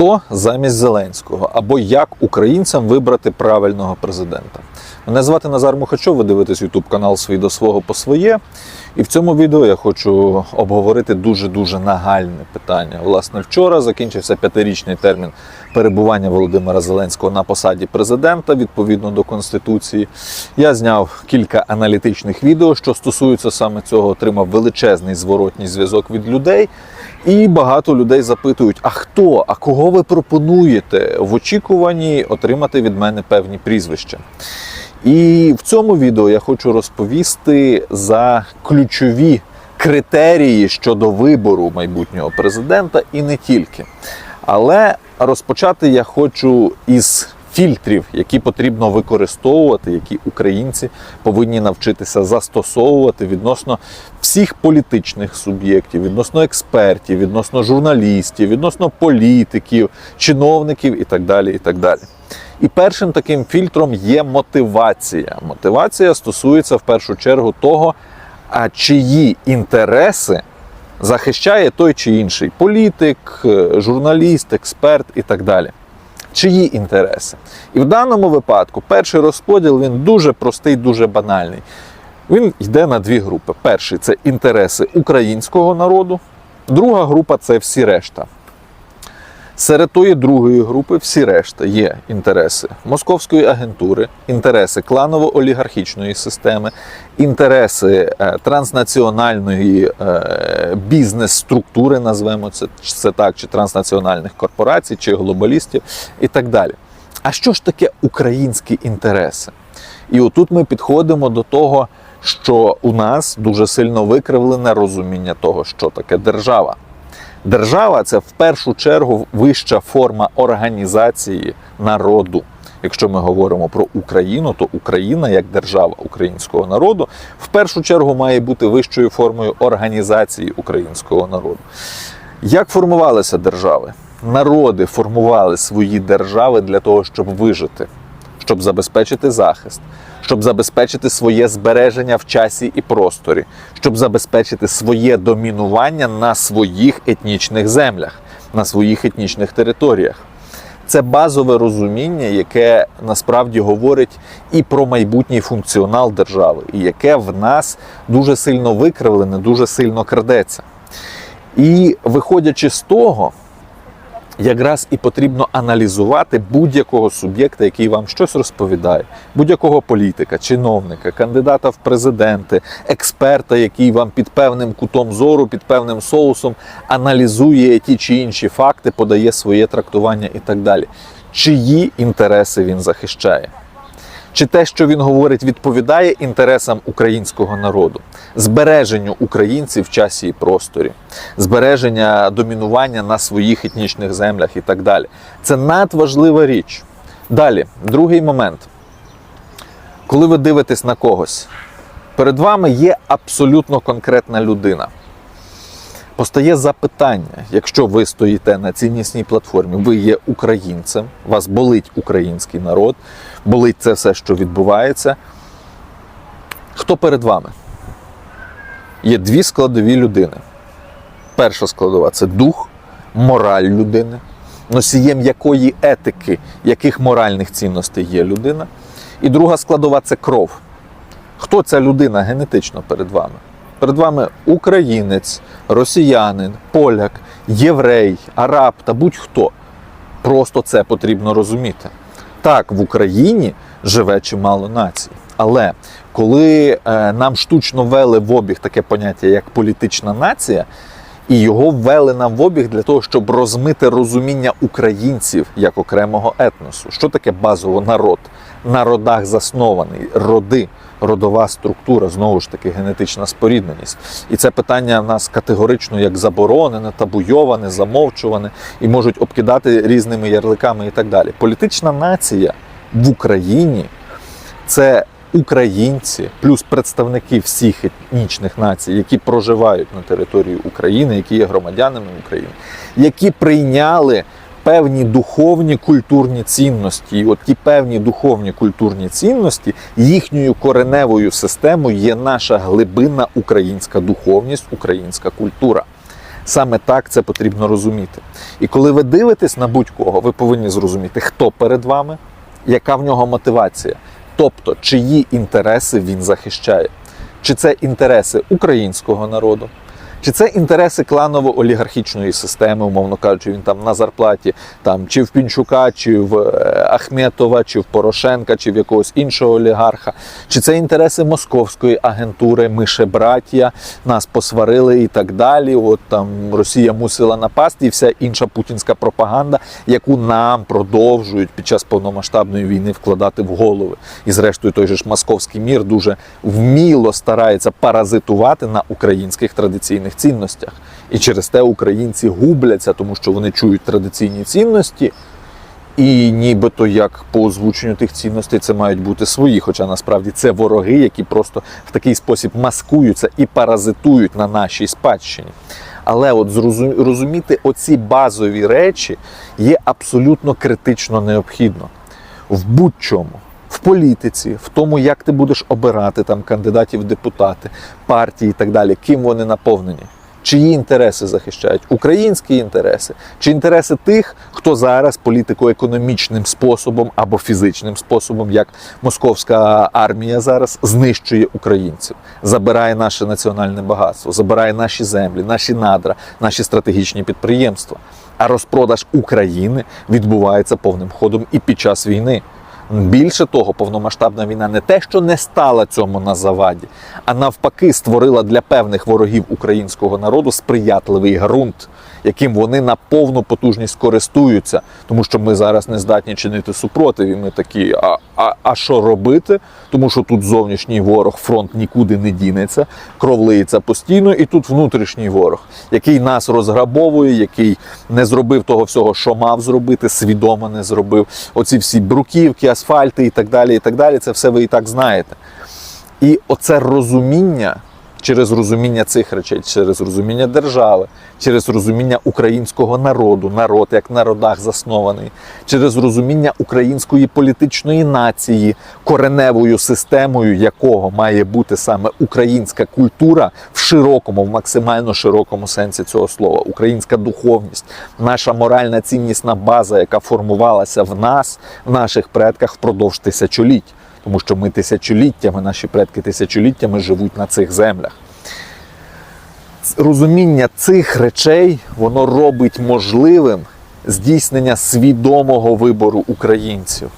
Хто замість Зеленського або як українцям вибрати правильного президента? Мене звати Назар Мухачов, ви дивитесь YouTube канал «Свій до свого по своє. І в цьому відео я хочу обговорити дуже-дуже нагальне питання. Власне, вчора закінчився п'ятирічний термін перебування Володимира Зеленського на посаді президента відповідно до Конституції. Я зняв кілька аналітичних відео, що стосуються саме цього, отримав величезний зворотній зв'язок від людей. І багато людей запитують: а хто, а кого ви пропонуєте в очікуванні отримати від мене певні прізвища? І в цьому відео я хочу розповісти за ключові критерії щодо вибору майбутнього президента і не тільки. Але розпочати я хочу із фільтрів, які потрібно використовувати, які українці повинні навчитися застосовувати відносно всіх політичних суб'єктів, відносно експертів, відносно журналістів, відносно політиків, чиновників і так далі. І так далі. І першим таким фільтром є мотивація. Мотивація стосується в першу чергу того, а чиї інтереси захищає той чи інший політик, е, журналіст, експерт і так далі. Чиї інтереси? І в даному випадку перший розподіл він дуже простий, дуже банальний. Він йде на дві групи. Перший це інтереси українського народу, друга група це всі решта. Серед тої другої групи всі решта є інтереси московської агентури, інтереси кланово-олігархічної системи, інтереси е, транснаціональної е, бізнес-структури, назвемо це, це так, чи транснаціональних корпорацій, чи глобалістів і так далі. А що ж таке українські інтереси? І отут ми підходимо до того, що у нас дуже сильно викривлене розуміння того, що таке держава. Держава це в першу чергу вища форма організації народу. Якщо ми говоримо про Україну, то Україна як держава українського народу в першу чергу має бути вищою формою організації українського народу. Як формувалися держави? Народи формували свої держави для того, щоб вижити, щоб забезпечити захист, щоб забезпечити своє збереження в часі і просторі, щоб забезпечити своє домінування на своїх етнічних землях, на своїх етнічних територіях. Це базове розуміння, яке насправді говорить і про майбутній функціонал держави, і яке в нас дуже сильно викривлене, дуже сильно крадеться. І виходячи з того, якраз і потрібно аналізувати будь-якого суб'єкта, який вам щось розповідає, будь-якого політика, чиновника, кандидата в президенти, експерта, який вам під певним кутом зору, під певним соусом аналізує ті чи інші факти, подає своє трактування і так далі. Чиї інтереси він захищає? Чи те, що він говорить, відповідає інтересам українського народу, збереженню українців в часі і просторі, збереження домінування на своїх етнічних землях і так далі. Це надважлива річ. Далі, другий момент. Коли ви дивитесь на когось, перед вами є абсолютно конкретна людина. Постає запитання, якщо ви стоїте на ціннісній платформі, ви є українцем, вас болить український народ, болить це все, що відбувається. Хто перед вами? Є дві складові людини. Перша складова це дух, мораль людини, носієм якої етики, яких моральних цінностей є людина. І друга складова це кров. Хто ця людина генетично перед вами? Перед вами українець, росіянин, поляк, єврей, араб та будь-хто. Просто це потрібно розуміти. Так, в Україні живе чимало націй. Але коли е, нам штучно ввели в обіг таке поняття, як політична нація, і його ввели нам в обіг для того, щоб розмити розуміння українців як окремого етносу. Що таке базово народ? На родах заснований, роди, родова структура, знову ж таки, генетична спорідненість. І це питання в нас категорично як заборонене, табуйоване, замовчуване і можуть обкидати різними ярликами і так далі. Політична нація в Україні це українці, плюс представники всіх етнічних націй, які проживають на території України, які є громадянами України, які прийняли певні духовні культурні цінності. І от ті певні духовні культурні цінності, їхньою кореневою системою є наша глибинна українська духовність, українська культура. Саме так це потрібно розуміти. І коли ви дивитесь на будь-кого, ви повинні зрозуміти, хто перед вами, яка в нього мотивація, тобто чиї інтереси він захищає. Чи це інтереси українського народу, чи це інтереси кланово-олігархічної системи, умовно кажучи, він там на зарплаті, там чи в Пінчука, чи в е, Ахметова, чи в Порошенка, чи в якогось іншого олігарха, чи це інтереси московської агентури, ми ще браття, нас посварили і так далі. От там Росія мусила напасти, і вся інша путінська пропаганда, яку нам продовжують під час повномасштабної війни вкладати в голови. І зрештою, той же ж московський мір дуже вміло старається паразитувати на українських традиційних цінностях. І через те українці губляться, тому що вони чують традиційні цінності. І нібито як по озвученню тих цінностей це мають бути свої, хоча насправді це вороги, які просто в такий спосіб маскуються і паразитують на нашій спадщині. Але от розуміти оці базові речі є абсолютно критично необхідно в будь-чому. Політиці, в тому, як ти будеш обирати там кандидатів депутати, партії і так далі, ким вони наповнені, чиї інтереси захищають, українські інтереси, чи інтереси тих, хто зараз політико-економічним способом або фізичним способом, як московська армія зараз знищує українців, забирає наше національне багатство, забирає наші землі, наші надра, наші стратегічні підприємства. А розпродаж України відбувається повним ходом і під час війни. Більше того, повномасштабна війна не те, що не стала цьому на заваді, а навпаки створила для певних ворогів українського народу сприятливий ґрунт, яким вони на повну потужність користуються, тому що ми зараз не здатні чинити супротив. І ми такі, а, а, а що робити? Тому що тут зовнішній ворог, фронт нікуди не дінеться, кров лиється постійно, і тут внутрішній ворог, який нас розграбовує, який не зробив того всього, що мав зробити, свідомо не зробив. Оці всі бруківки, асфальти і так далі. І так далі. Це все ви і так знаєте. І оце розуміння через розуміння цих речей, через розуміння держави, через розуміння українського народу, народ як на родах заснований, через розуміння української політичної нації, кореневою системою якого має бути саме українська культура в широкому, в максимально широкому сенсі цього слова, українська духовність, наша моральна ціннісна база, яка формувалася в нас, в наших предках впродовж тисячоліть тому що ми тисячоліттями, наші предки тисячоліттями живуть на цих землях. Розуміння цих речей воно робить можливим здійснення свідомого вибору українців.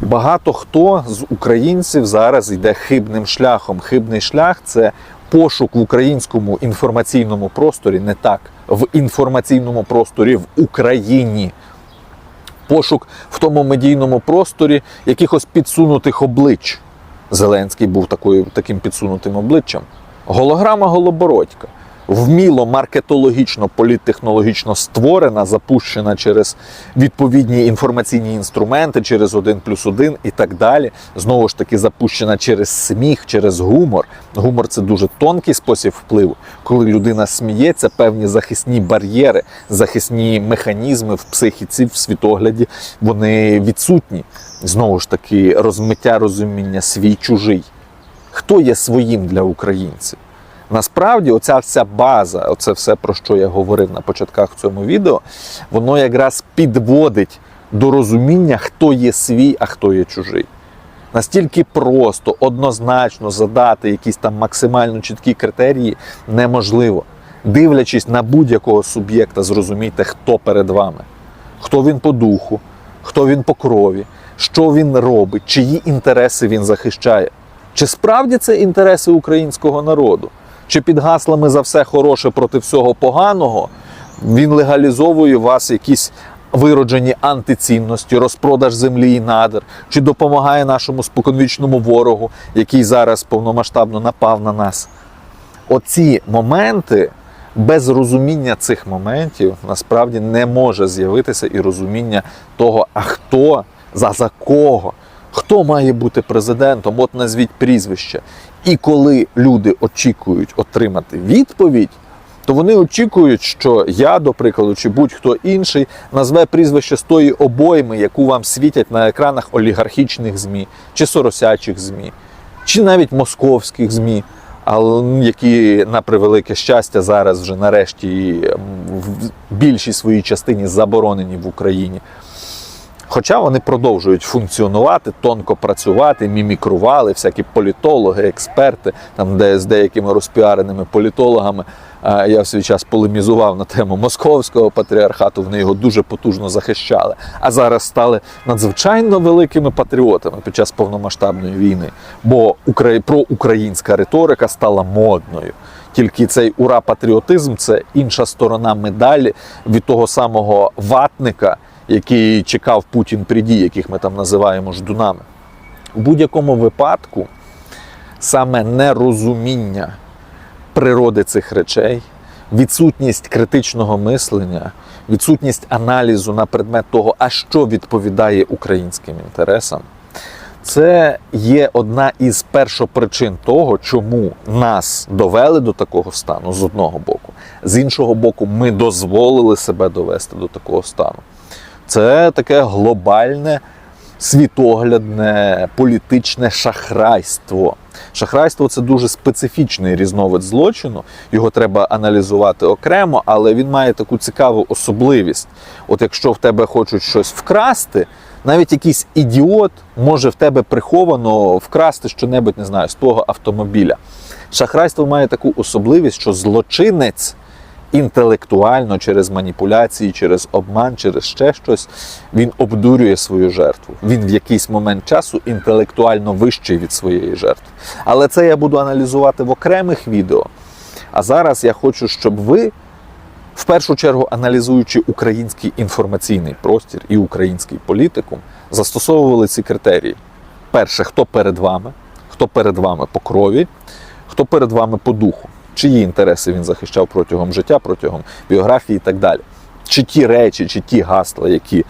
Багато хто з українців зараз йде хибним шляхом. Хибний шлях це пошук в українському інформаційному просторі, не так, в інформаційному просторі в Україні пошук в тому медійному просторі якихось підсунутих облич. Зеленський був такою, таким підсунутим обличчям. Голограма Голобородька. Вміло маркетологічно, політтехнологічно створена, запущена через відповідні інформаційні інструменти, через 1 плюс 1 і так далі. Знову ж таки, запущена через сміх, через гумор. Гумор це дуже тонкий спосіб впливу. Коли людина сміється, певні захисні бар'єри, захисні механізми в психіці, в світогляді, вони відсутні. Знову ж таки, розмиття розуміння свій чужий. Хто є своїм для українців? Насправді, оця вся база, оце все, про що я говорив на початках в цьому відео, воно якраз підводить до розуміння, хто є свій, а хто є чужий. Настільки просто, однозначно задати якісь там максимально чіткі критерії неможливо. Дивлячись на будь-якого суб'єкта, зрозумійте, хто перед вами, хто він по духу, хто він по крові, що він робить, чиї інтереси він захищає. Чи справді це інтереси українського народу? Чи під гаслами за все хороше проти всього поганого він легалізовує у вас якісь вироджені антицінності, розпродаж землі і надр, чи допомагає нашому споконвічному ворогу, який зараз повномасштабно напав на нас? Оці моменти, без розуміння цих моментів, насправді не може з'явитися і розуміння того, а хто за, за кого. Хто має бути президентом? От назвіть прізвище. І коли люди очікують отримати відповідь, то вони очікують, що я, до прикладу, чи будь-хто інший назве прізвище з тої обойми, яку вам світять на екранах олігархічних ЗМІ, чи соросячих ЗМІ, чи навіть московських ЗМІ. які на превелике щастя зараз вже нарешті в більшій своїй частині заборонені в Україні. Хоча вони продовжують функціонувати, тонко працювати, мімікрували, всякі політологи, експерти, там де з деякими розпіареними політологами. Я в свій час полемізував на тему московського патріархату. Вони його дуже потужно захищали. А зараз стали надзвичайно великими патріотами під час повномасштабної війни. Бо укра- проукраїнська риторика стала модною. Тільки цей ура-патріотизм це інша сторона медалі від того самого ватника, який чекав Путін приді, яких ми там називаємо ждунами. У будь-якому випадку саме нерозуміння природи цих речей, відсутність критичного мислення, відсутність аналізу на предмет того, а що відповідає українським інтересам, це є одна із першопричин того, чому нас довели до такого стану з одного боку, з іншого боку, ми дозволили себе довести до такого стану. Це таке глобальне, світоглядне, політичне шахрайство. Шахрайство це дуже специфічний різновид злочину. Його треба аналізувати окремо, але він має таку цікаву особливість. От якщо в тебе хочуть щось вкрасти, навіть якийсь ідіот може в тебе приховано вкрасти щонебудь, не знаю, з твого автомобіля. Шахрайство має таку особливість, що злочинець інтелектуально через маніпуляції, через обман, через ще щось, він обдурює свою жертву. Він в якийсь момент часу інтелектуально вищий від своєї жертви. Але це я буду аналізувати в окремих відео. А зараз я хочу, щоб ви, в першу чергу, аналізуючи український інформаційний простір і український політикум, застосовували ці критерії. Перше, хто перед вами, хто перед вами по крові, хто перед вами по духу, чиї інтереси він захищав протягом життя, протягом біографії і так далі. Чи ті речі, чи ті гасла, які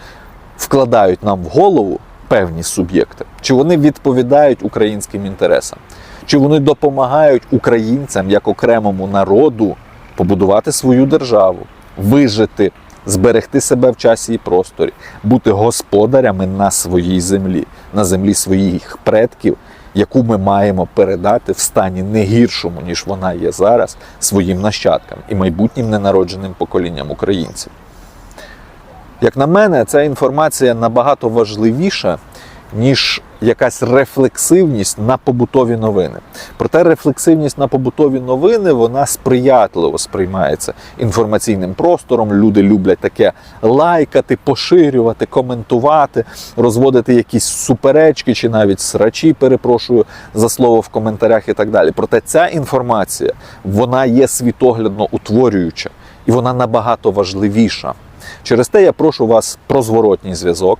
вкладають нам в голову певні суб'єкти, чи вони відповідають українським інтересам, чи вони допомагають українцям як окремому народу побудувати свою державу, вижити, зберегти себе в часі і просторі, бути господарями на своїй землі, на землі своїх предків, яку ми маємо передати в стані не гіршому, ніж вона є зараз, своїм нащадкам і майбутнім ненародженим поколінням українців. Як на мене, ця інформація набагато важливіша, ніж якась рефлексивність на побутові новини. Проте рефлексивність на побутові новини вона сприятливо сприймається інформаційним простором. Люди люблять таке лайкати, поширювати, коментувати, розводити якісь суперечки чи навіть срачі, перепрошую за слово в коментарях і так далі. Проте ця інформація вона є світоглядно утворююча і вона набагато важливіша. Через те я прошу вас про зворотній зв'язок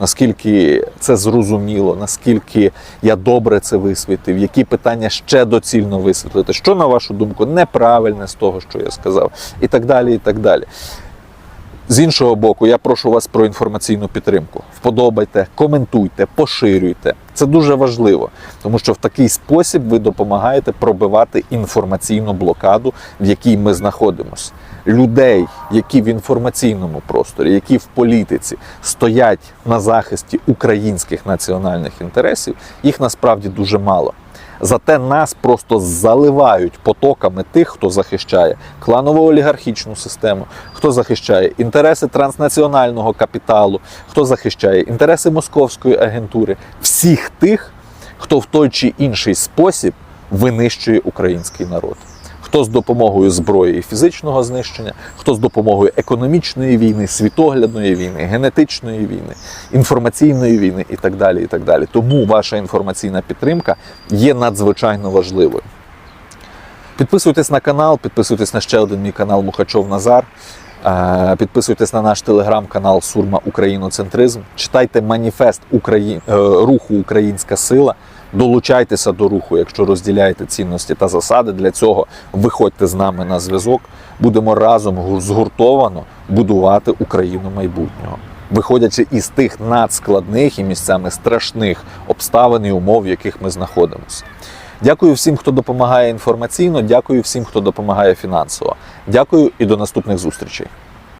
наскільки це зрозуміло, наскільки я добре це висвітив, які питання ще доцільно висвітлити, що, на вашу думку, неправильне з того, що я сказав, і так далі. і так далі. З іншого боку, я прошу вас про інформаційну підтримку. Вподобайте, коментуйте, поширюйте. Це дуже важливо, тому що в такий спосіб ви допомагаєте пробивати інформаційну блокаду, в якій ми знаходимося. Людей, які в інформаційному просторі, які в політиці стоять на захисті українських національних інтересів, їх насправді дуже мало. Зате нас просто заливають потоками тих, хто захищає кланово-олігархічну систему, хто захищає інтереси транснаціонального капіталу, хто захищає інтереси московської агентури, всіх тих, хто в той чи інший спосіб винищує український народ. Хто з допомогою зброї і фізичного знищення, хто з допомогою економічної війни, світоглядної війни, генетичної війни, інформаційної війни і так далі. і так далі. Тому ваша інформаційна підтримка є надзвичайно важливою. Підписуйтесь на канал, підписуйтесь на ще один мій канал Мухачов Назар. Е, Підписуйтесь на наш телеграм-канал Сурма Україноцентризм. Читайте маніфест Украї... е, руху Українська сила. Долучайтеся до руху, якщо розділяєте цінності та засади. Для цього виходьте з нами на зв'язок. Будемо разом гур- згуртовано будувати Україну майбутнього, виходячи із тих надскладних і місцями страшних обставин і умов, в яких ми знаходимося. Дякую всім, хто допомагає інформаційно. Дякую всім, хто допомагає фінансово. Дякую і до наступних зустрічей.